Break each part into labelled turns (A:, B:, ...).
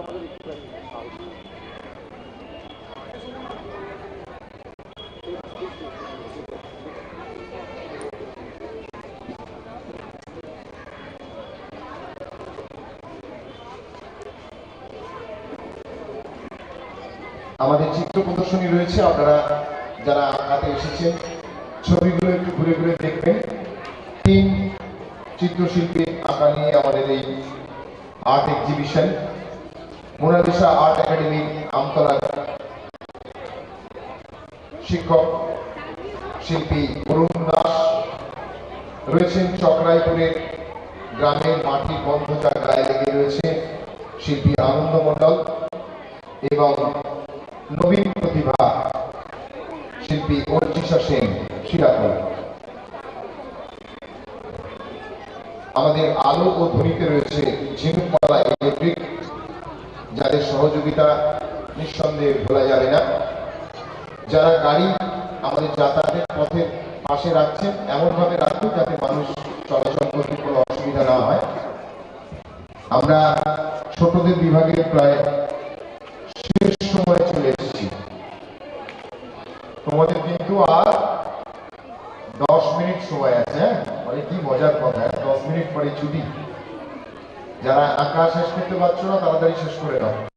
A: আমাদের
B: আমাদের চিত্র প্রদর্শনী রয়েছে, আপনারা যারা আঁকাতে এসেছেন, ছবিগুলো একটু ঘুরে ঘুরে দেখবেন। তিন চিত্রশিল্পী আঁকা নিয়ে আমাদের এই art exhibition Monalisa art academy, Amtala শিক্ষক, শিল্পী অরুণ দাস রয়েছেন চকরাইপুরের গ্রামের মাটির গন্ধ যার গায়ে লেগে রয়েছে শিল্পী আনন্দ মণ্ডল এবং নবীন প্রতিভা শিল্পী অর্চিষা সেন, শিরাকল। আমাদের আলো ও ধ্বনিতে রয়েছে পাশে রাখছেন, এমনভাবে রাখুন যাতে মানুষ চলাচল করতে কোনো অসুবিধা না হয়। আমরা ছোটদের বিভাগে প্রায় শেষ সময় চলে এসেছি। তোমাদের কিন্তু আর দশ মিনিট সময় আছে হ্যাঁ? মানে কি মজার কথা হ্যাঁ? দশ মিনিট পরে ছুটি। যারা আঁকা শেষ করতে পারছ না, তাড়াতাড়ি শেষ করে দাও।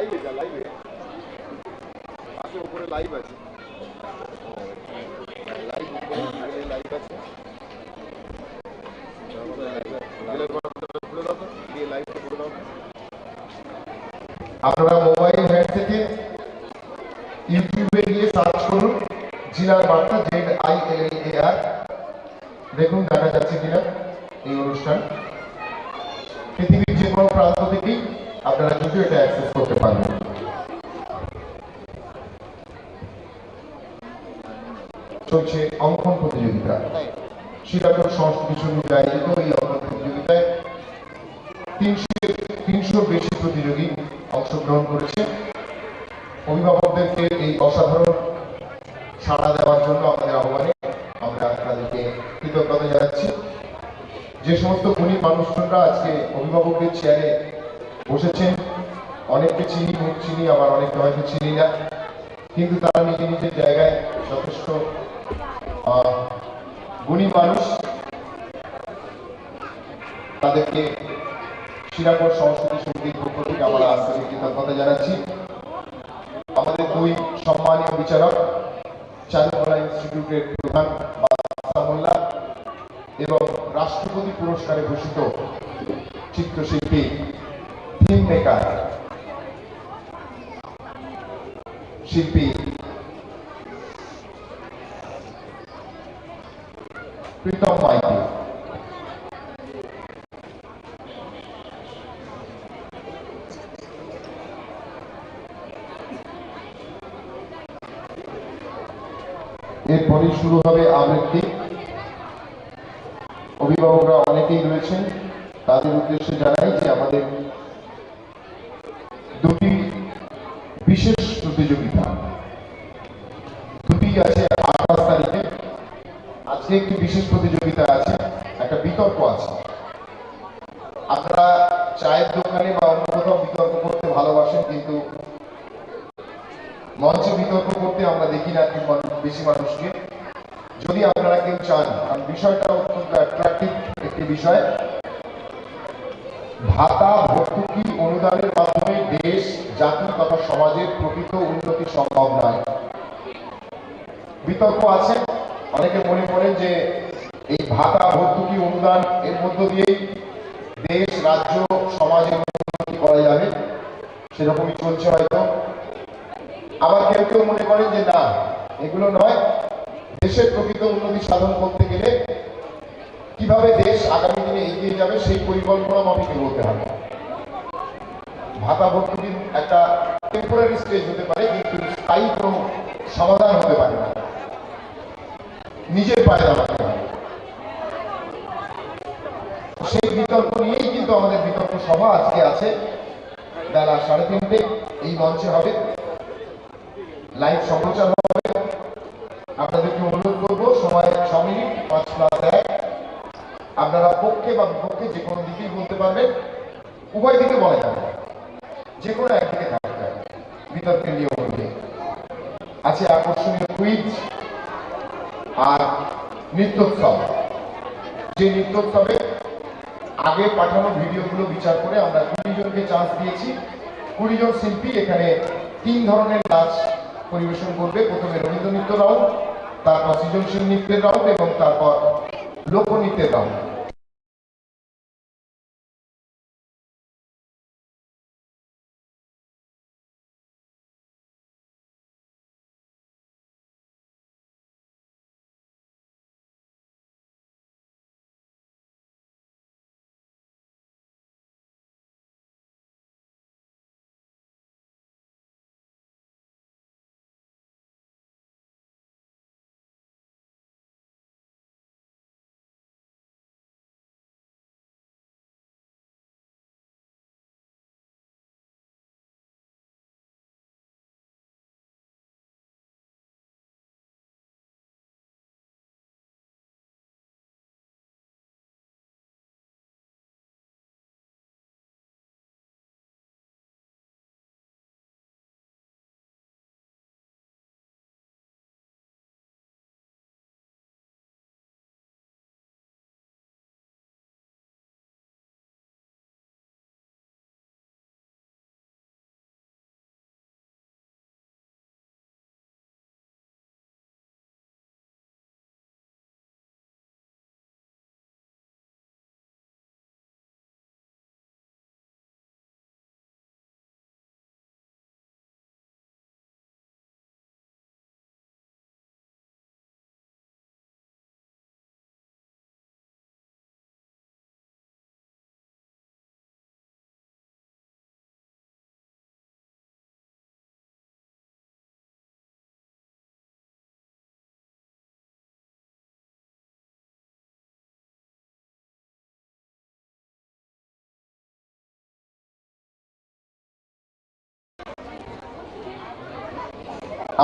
A: লাইভে যা লাইভে আছে উপরে লাইভ আছে।
B: আপনারা মোবাইল হ্যান্ড থেকে ইউটিউবে গিয়ে সার্চ করুন, জিলার বার্তা জেড আই এল এ আর দেখুন, দেখা যাচ্ছে কিনা এই অনুষ্ঠান। পৃথিবীর যে কোনো প্রান্ত থেকেই আপনারা কিন্তু এটা অ্যাক্সেস করতে পারবেন চলছে অঙ্কন প্রতিযোগিতা। শ্রীরাখর সংস্কৃতি সমিতি আয়োজিত এই অঙ্কন প্রতিযোগিতায়। তিনশো তিনশো বেশি প্রতিযোগী অংশগ্রহণ করেছে। অভিভাবকদেরকে এই অসাধারণ সাড়া দেওয়ার জন্য আমাদের আহ্বানে আমরা তাদেরকে কৃতজ্ঞতা জানাচ্ছি। যে সমস্ত গুণী মানুষজনরা আজকে অভিভাবকদের চেয়ারে বসেছেন, অনেককে চিনি মুখ চিনি, আবার অনেককে হয়তো চিনি না। কিন্তু তারা নিজের নিজের জায়গায় যথেষ্ট গুণী মানুষ, তাদেরকে শিরাকর সংস্কৃতি সমিতির পক্ষ থেকে আমরা আন্তরিক কৃতজ্ঞতা জানাচ্ছি। আমাদের দুই সম্মানীয় বিচারক, চারুকলা ইনস্টিটিউটের প্রধান মোল্লা এবং রাষ্ট্রপতি পুরস্কারে ভূষিত চিত্রশিল্পী থিম মেকার শিল্পী প্রীতম মাইতি এরপরে শুরু হবে আবৃত্তি অভিভাবকরা অনেকেই রয়েছেন তাদের উদ্দেশ্যে জানাই যে আমাদের দুটি বিশেষ প্রতিযোগিতা দুটি আছে আঠাশ তারিখে আজকে একটি বিশেষ প্রতিযোগিতা আছে একটা বিতর্ক আছে। আপনারা চায়ের দোকানে বা অন্য কোথাও বিতর্ক করতে ভালোবাসেন, কিন্তু মঞ্চে বিতর্ক করতে আমরা দেখি না বেশি মানুষকে। যদি আপনারা কেউ চান, কারণ বিষয়টা অত্যন্ত অ্যাট্রাকটিভ একটি বিষয়, ভাতা, ভর্তুকি, অনুদানের মাধ্যমে দেশ জাতি তথা সমাজের প্রকৃত উন্নতি সম্ভব নয়। বিতর্ক আছে, অনেকে মনে করেন যে এই ভাতা ভর্তুকি অনুদান এর মধ্য দিয়েই দেশ, রাজ্য, সমাজের উন্নতি করা যাবে। সেরকমই চলছে হয়তো। আবার কেউ কেউ মনে করেন যে, না, এগুলো নয়। দেশের প্রকৃত উন্নতি সাধন করতে গেলে কীভাবে দেশ আগামী দিনে এগিয়ে যাবে, সেই পরিকল্পনা মাফিক এগোতে হবে। ভাতা ভর্তুকির একটা টেম্পোরারি স্টেজ হতে পারে, কিন্তু স্থায়ী কোনো সমাধান হতে পারে না নিজের পায়ে দাঁড়াতে হবে সেই বিতর্ক নিয়েই কিন্তু আমাদের বিতর্ক সভা আজকে আছে। বেলা সাড়ে তিনটে, এই মঞ্চে হবে। লাইভ সম্প্রচার হবে। আপনাদেরকে অনুরোধ করব, সময় ছ মিনিট, পাঁচ প্লাস এক। আপনারা পক্ষে বা বিপক্ষে যে কোনো দিকেই বলতে পারবেন। উভয় দিকে বলা যাবে যে কোনো একদিকে থাকতে হবে। বিতর্কের নিয়ম অনুযায়ী আছে আকর্ষণীয় কুইজ আর নৃত্যোৎসব। যে নৃত্যোৎসবে আগে পাঠানো ভিডিওগুলো বিচার করে আমরা জনকে চান্স দিয়েছি। কুড়ি জন শিল্পী এখানে তিন ধরনের নাচ পরিবেশন করবে। প্রথমে রবীন্দ্র নৃত্য রাউন্ড, তারপর সৃজনশীল নৃত্যের রাউন্ড এবং তারপর লোকনৃত্যের রাউন্ড।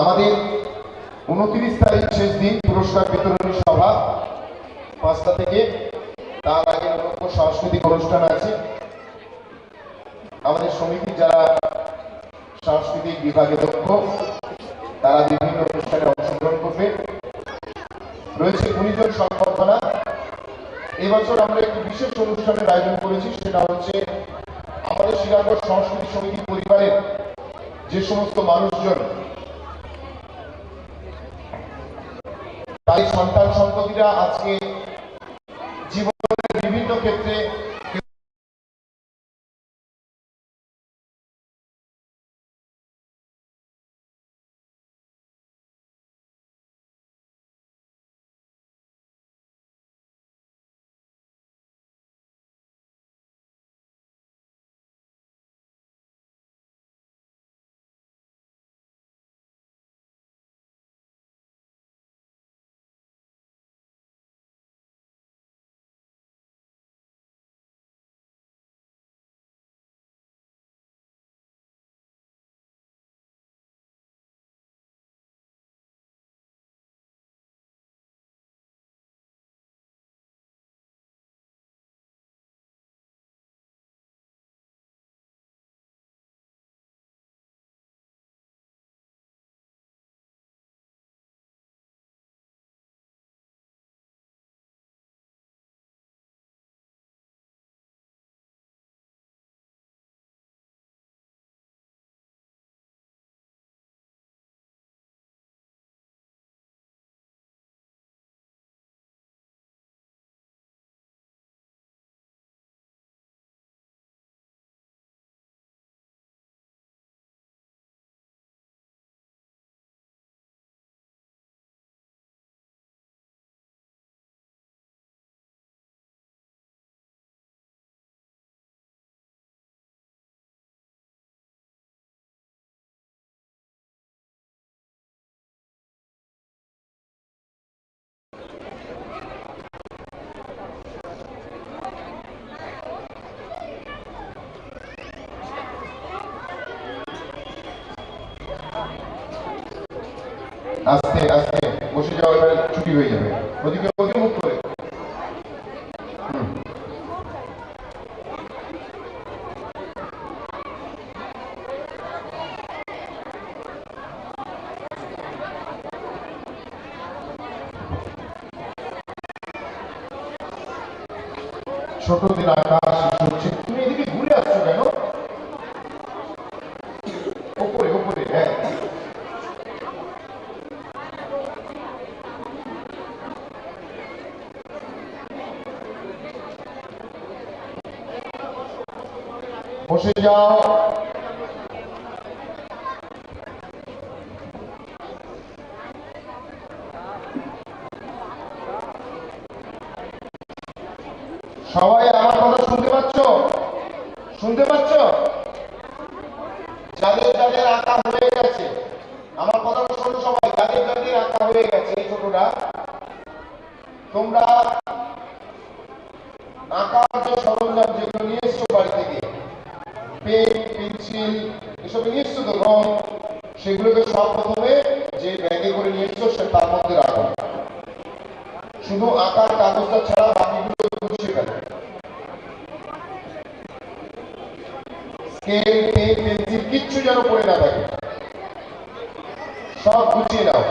B: আমাদের উনত্রিশ তারিখ শেষ দিন পুরস্কার বিতরণী সভা। পাঁচটা থেকে তার আগে সাংস্কৃতিক অনুষ্ঠান আছে। আমাদের সমিতির যারা সাংস্কৃতিক বিভাগে দক্ষ, তারা বিভিন্ন অনুষ্ঠানে অংশগ্রহণ করবে। রয়েছে গুণীজন সংবর্ধনা। এবছর আমরা একটি বিশেষ অনুষ্ঠানের আয়োজন করেছি, সেটা হচ্ছে আমাদের শিলাগড় সংস্কৃতি সমিতি পরিবারের যে সমস্ত মানুষজন সন্তান সন্ততিরা আজকে আস্তে আস্তে বসে যাও এবারে ছুটি হয়ে যাবে। ওদিকে ওদিকে মুখ করে। দিন আকাশ শিশু হচ্ছে তুমি এদিকে ঘুরে আসছো কেন ওপরে ওপরে হ্যাঁ বসে যাও সবাই আমার কথা শুনতে পাচ্ছ? শুনতে পাচ্ছ? যাদের যাদের আঁকা হয়ে গেছে, আমার কথাটা শোনো সবাই, যাদের যাদের আঁকা হয়ে গেছে ছোটরা তোমরা আঁকার যে সরঞ্জাম যেগুলো নিয়ে এসছো বাড়ি থেকে পেন পেন্সিল এসব এসছো তো রং, সেগুলোকে সব প্রথমে যে ব্যাগে করে নিয়ে এসছো সে তার মধ্যে রাখো। শুধু আঁকার কাগজটা ছাড়া বাকিগুলো গুছিয়ে স্কেল, পেন, পেন্সিল কিচ্ছু যেন পড়ে না থাকে। সব গুছিয়ে নাও।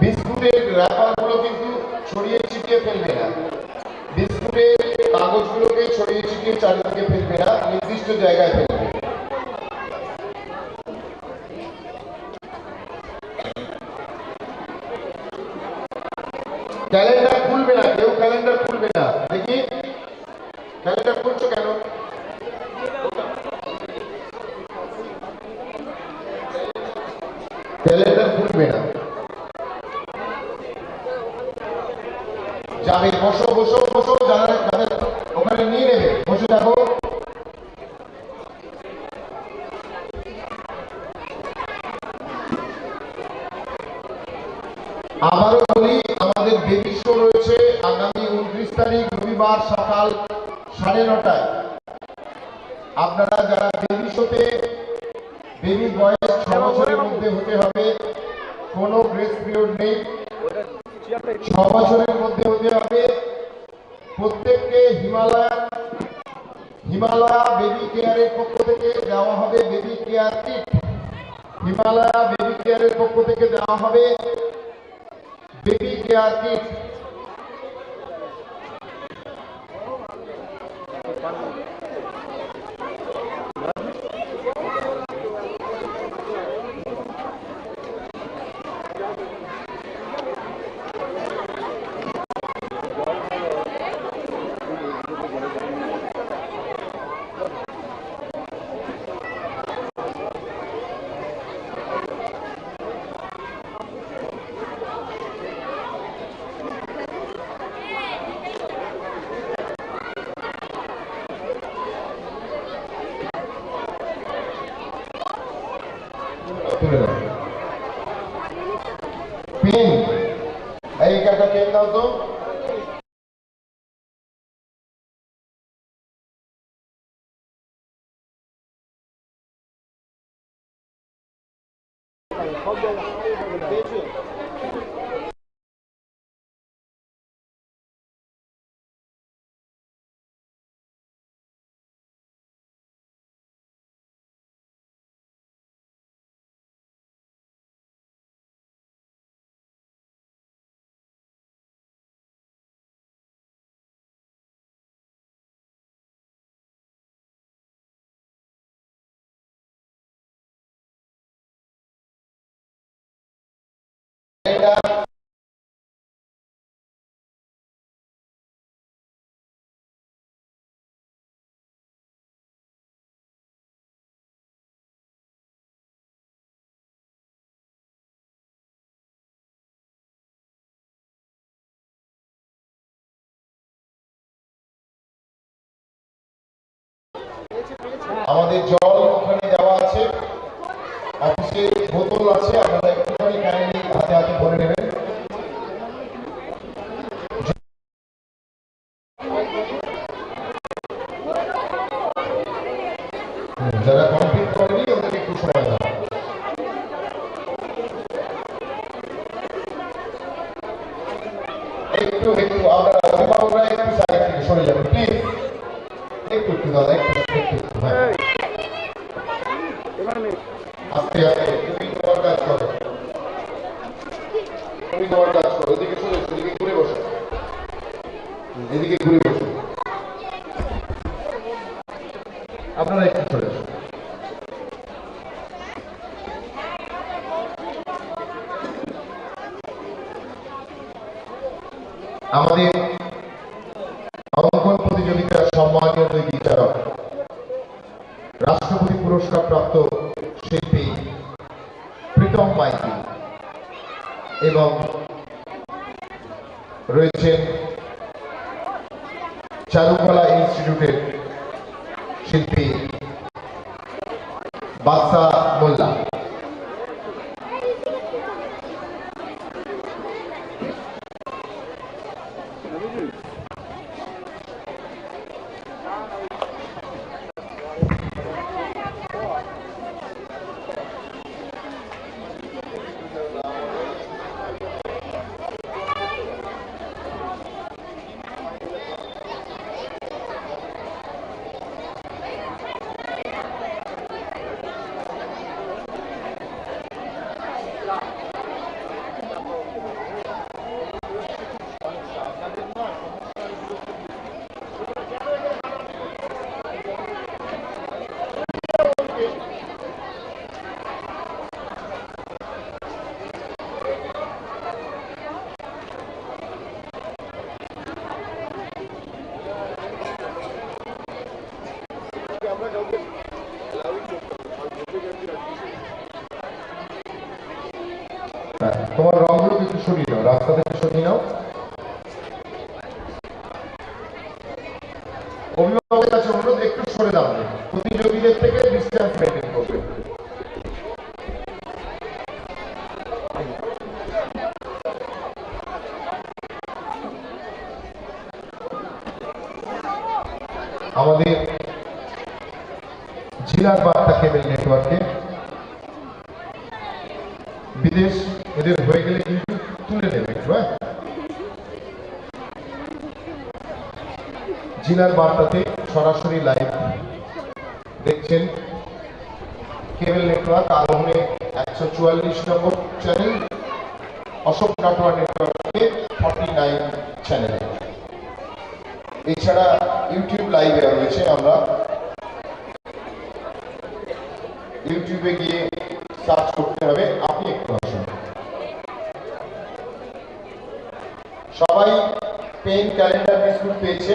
B: বিস্কুটের র্যাপারগুলো কিন্তু ছড়িয়ে ছিটিয়ে ফেলবে না। বিস্কুটের কাগজগুলোকে ছড়িয়ে ছিটিয়ে চারিদিকে ফেলবে না, নির্দিষ্ট জায়গায় ফেলবে ক্যালেন্ডার খুলবে না কেউ ক্যালেন্ডার খুলবে না দেখি ক্যালেন্ডার খুলছো কেন ক্যালেন্ডার খুলবে না যাবে বসো বসো বসো যারা যাদের ওখানে নিয়ে নেবে আপনারা যারা বেবি শোতে বেবি বয়স ছ বছরের মধ্যে হতে হবে, কোনো গ্রেস পিরিয়ড নেই। ছ বছরের মধ্যে হতে হবে। প্রত্যেককে হিমালয়ান হিমালয়া বেবি কেয়ারের পক্ষ থেকে দেওয়া হবে baby care kit Himalaya baby কেয়ারের পক্ষ থেকে দেওয়া হবে বেবি কেয়ার কিট তুলে দাও পেন এই একটা পেন দাও তো এটা আমাদের জল ওখানে দেওয়া আছে। অফিসে বোতল আছে আপনারা একটুখানি কাইন্ডলি হাতে হাতে ভরে নেবেন হুম, যারা কমপ্লিট করেনি ওদেরকে একটু সময় দাও একটু একটু আমরা অভিভাবকরা একটু সাইড থেকে সরে যাবেন প্লিজ একটু একটু দাদা একটু একটু একটু হ্যাঁ আস্তে আস্তে তুমি তোমার কাজ করো তুমি তোমার কাজ করো এদিকে সরে এসো, এদিকে ঘুরে বসো এদিকে ঘুরে বসো আপনারা একটু সরে আমাদের অঙ্কন প্রতিযোগিতার সম্মানীয় দুই বিচারক, রাষ্ট্রপতি পুরস্কার প্রাপ্ত শিল্পী প্রীতম মাইতি এবং রয়েছেন চারুকলা ইনস্টিটিউটের শিল্পী বাদশা মোল্লা হ্যাঁ, তোমার রংগুলো একটু সরিয়ে নাও রাস্তা থেকে সরিয়ে নাও অভিভাবকের কাছে অনুরোধ একটু সরে দাঁড়াবে প্রতিযোগীদের থেকে ডিস্টেন্স মেনটেন করবে আমাদের জেলার বার্তা কেবল নেটওয়ার্কে। বিদেশ, এদের হয়ে গেলে কিন্তু তুলে নেবে একটু হ্যাঁ? জেলার বার্তাতে সরাসরি লাইভ কেবল নেটওয়ার্ক একশো চুয়াল্লিশ নম্বর চ্যানেল অশোক কাটোয়া নেটওয়ার্কে ফর্টি নাইন চ্যানেল এছাড়া ইউটিউব লাইভে রয়েছে আমরা। ইউটিউবে গিয়ে সার্চ করতে হবে। আপনি একটু আসুন। সবাই পেন ক্যালেন্ডার বিস্কুট পেয়েছে।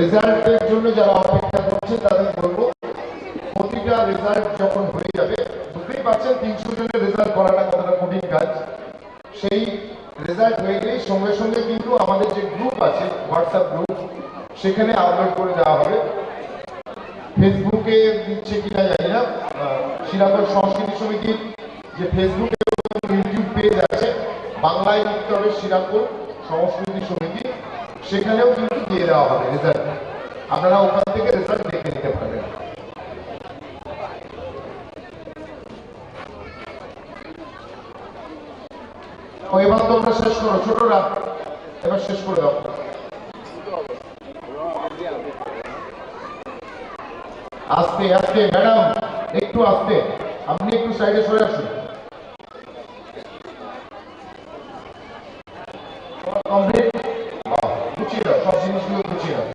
B: রেজাল্টের জন্য যারা অপেক্ষা করছে, তাদের বলব, প্রতিটা রেজাল্ট যখন হয়ে যাবে, বুঝতেই পারছেন, তিনশো জনের রেজাল্ট করাটা কতটা কঠিন কাজ। সেই রেজাল্ট হয়ে গেলেই সঙ্গে সঙ্গে কিন্তু আমাদের যে গ্রুপ আছে হোয়াটসঅ্যাপ গ্রুপ সেখানে আপলোড করে দেওয়া হবে। ফেসবুকে দিচ্ছে কিনা জানি না শ্রীরামপুর সংস্কৃতি সমিতির যে ফেসবুক এবং ইউটিউব পেজ আছে, বাংলায় লিখতে হবে শ্রীরামপুর সংস্কৃতি সমিতি। সেখানেও কিন্তু দিয়ে দেওয়া হবে রেজাল্ট আপনারা ওখান থেকে রেজাল্ট দেখে নিতে পারবেন। এবার তোমরা শেষ করো ছোটরা এবার শেষ করে দাও। আস্তে আস্তে, ম্যাডাম, একটু আস্তে। আপনি একটু সাইডে সরে আসুন। গুছিয়ে দাও সব জিনিসগুলো